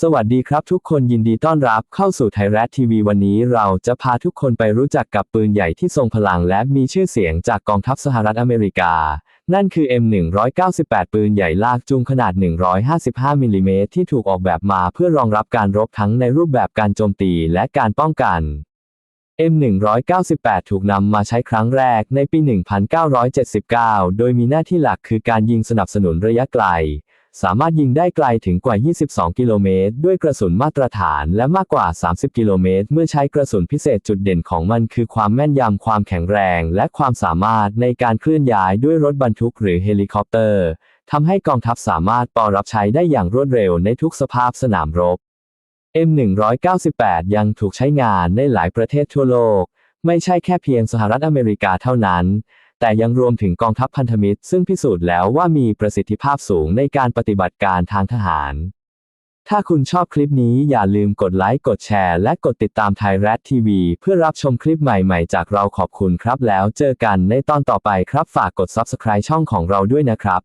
สวัสดีครับทุกคนยินดีต้อนรับเข้าสู่ไทยรัฐทีวีวันนี้เราจะพาทุกคนไปรู้จักกับปืนใหญ่ที่ทรงพลังและมีชื่อเสียงจากกองทัพสหรัฐอเมริกา นั่นคือ M198 ปืนใหญ่ลากจูงขนาด 155มิลลิเมตรที่ถูกออกแบบมาเพื่อรองรับการรบทั้งในรูปแบบการโจมตีและการป้องกัน M198 ถูกนำมาใช้ครั้งแรกในปี 1979 โดยมีหน้าที่หลักคือการยิงสนับสนุนระยะไกล สามารถยิงได้ไกลถึงกว่า 22 กิโลเมตร ด้วยกระสุนมาตรฐานและมากกว่า 30 กิโลเมตร เมื่อใช้กระสุนพิเศษจุดเด่นของมันคือความแม่นยำ ความแข็งแรง และความสามารถในการเคลื่อนย้ายด้วยรถบรรทุกหรือเฮลิคอปเตอร์ทำให้กองทัพสามารถปอรับใช้ได้อย่างรวดเร็วในทุกสภาพสนามรบ M198 ยังถูกใช้งานในหลายประเทศทั่วโลก ไม่ใช่แค่เพียงสหรัฐอเมริกาเท่านั้น แต่ยังรวมถึงกองทัพพันธมิตร ซึ่งพิสูจน์แล้วว่ามีประสิทธิภาพสูงในการปฏิบัติการทางทหาร ถ้าคุณชอบคลิปนี้อย่าลืมกดไลค์ กดแชร์ และกดติดตามไทยรัฐทีวี เพื่อรับชมคลิปใหม่ๆ จากเราขอบคุณครับแล้วเจอกันในตอนต่อไปครับฝากกด Subscribe ช่องของเราด้วยนะครับ